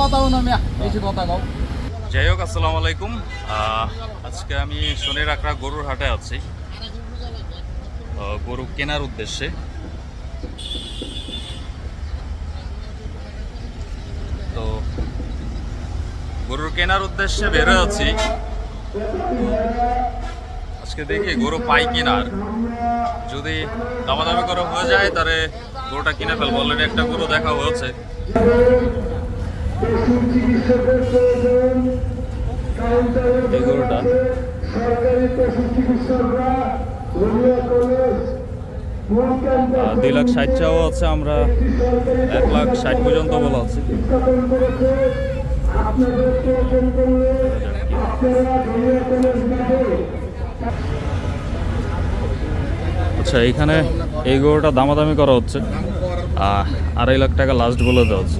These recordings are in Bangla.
বেশি কথা কও। যাই হোক, আসসালামু আলাইকুম। আজকে আমি শনির আকড়া গরুর হাটে আছি। গরু কেনার উদ্দেশ্যে। তো, গরুর কেনার উদ্দেশ্যে বেরো আছি। আজকে দেখি গরু পাই কেনার যদি দামাদামি করে হয়ে যায়, তাহলে গরুটা কিনে ফেলব। অলরেডি একটা গরু দেখা হয়েছে। লাখ চাও আছে আমরা এক লাখ ষাট পর্যন্ত বলা আছে আচ্ছা এইখানে এই গরুটা দামাদামি করা হচ্ছে। আড়াই লাখ টাকা লাস্ট বলে দেওয়া হচ্ছে।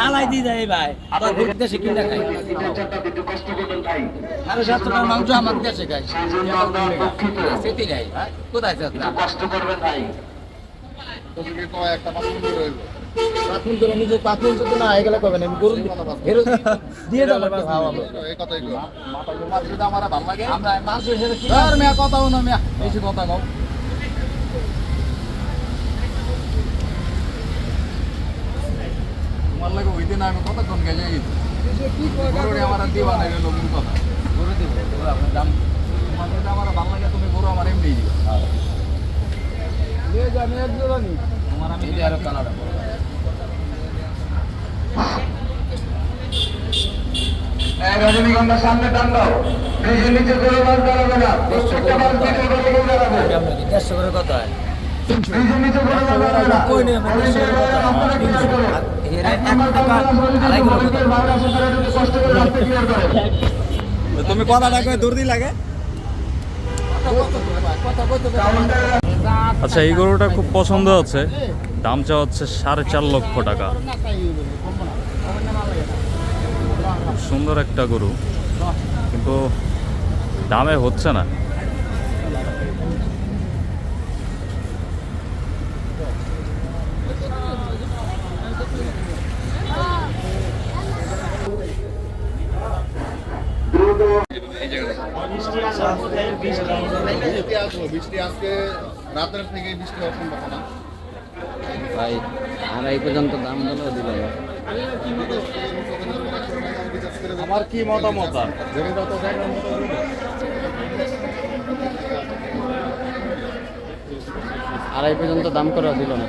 হালাই দিয়ে যায় ভাই। তো দেশে কিনে খাই আরে সাতশো টাকার মাংস আমার দেশে খাই সেটি খাই কোথায় যাচ্ছে কষ্ট করবেন ভাই। পাতুন তো নিজে পাতুন তো না এগুলা কবে না আমি গরু হেরো দিয়ে দাও একটা আমরা মাংস হিসেবে কি আর মিয়া কথাও না মিয়া। বেশি কথা কও। তোমার লাগে হইতে না আমি কতক্ষণ গেছে গরুরে আমার দিবা না মূল কথা। গরু দিব গরু আপনার দাম তোমার যদি আমার ভালো লাগে তুমি গরু আমার এমনি দিবা। তোমার আমি আরও কানাডা রজনীগন্ধা সামনে টান দাও। নিচে কোনো মাছ দাঁড়াবে না। প্রত্যেকটা মাছ দাঁড়াবে দেড়শো করে কথা হয়। তুমি কথা ডাকে দূর দি লাগে। আচ্ছা এই গরুটা খুব পছন্দ আছে দাম চা হচ্ছে সাড়ে চার লক্ষ টাকা। সুন্দর একটা গরু। কিন্তু দামে হচ্ছে না। বৃষ্টি আজকে রাতের থেকে বৃষ্টি হওয়ার সম্ভাবনা ভাই আমরা এই পর্যন্ত দাম দিলেও দিল আমার কি মতামত। আড়াই পর্যন্ত দাম করে দিল না।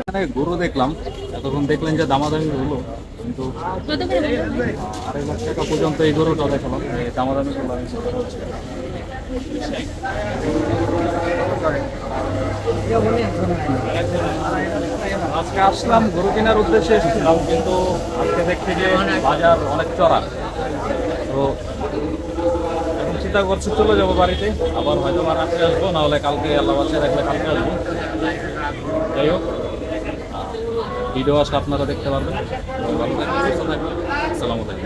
এখানে গরু দেখলাম, এতক্ষণ দেখলেন যে দামাদামি হলো, কিন্তু আড়াই লাখ টাকা পর্যন্ত এই গরুটা দেখালাম দামাদামি করলাম। আজকে আসলাম গরু কেনার উদ্দেশ্যে এসেছিলাম, কিন্তু আজকে দেখছি যে বাজার অনেক চড়া। তো এখন চিন্তা করছি চলে যাব বাড়িতে, আবার হয়তো রাত্রে আসব, নাহলে কালকে আল্লাহ বাচ্চা দেখলে কালকে আসব। যাই হোক। ভিডিও আসলে আপনারা দেখতে পারবেন। ভালো থাকবেন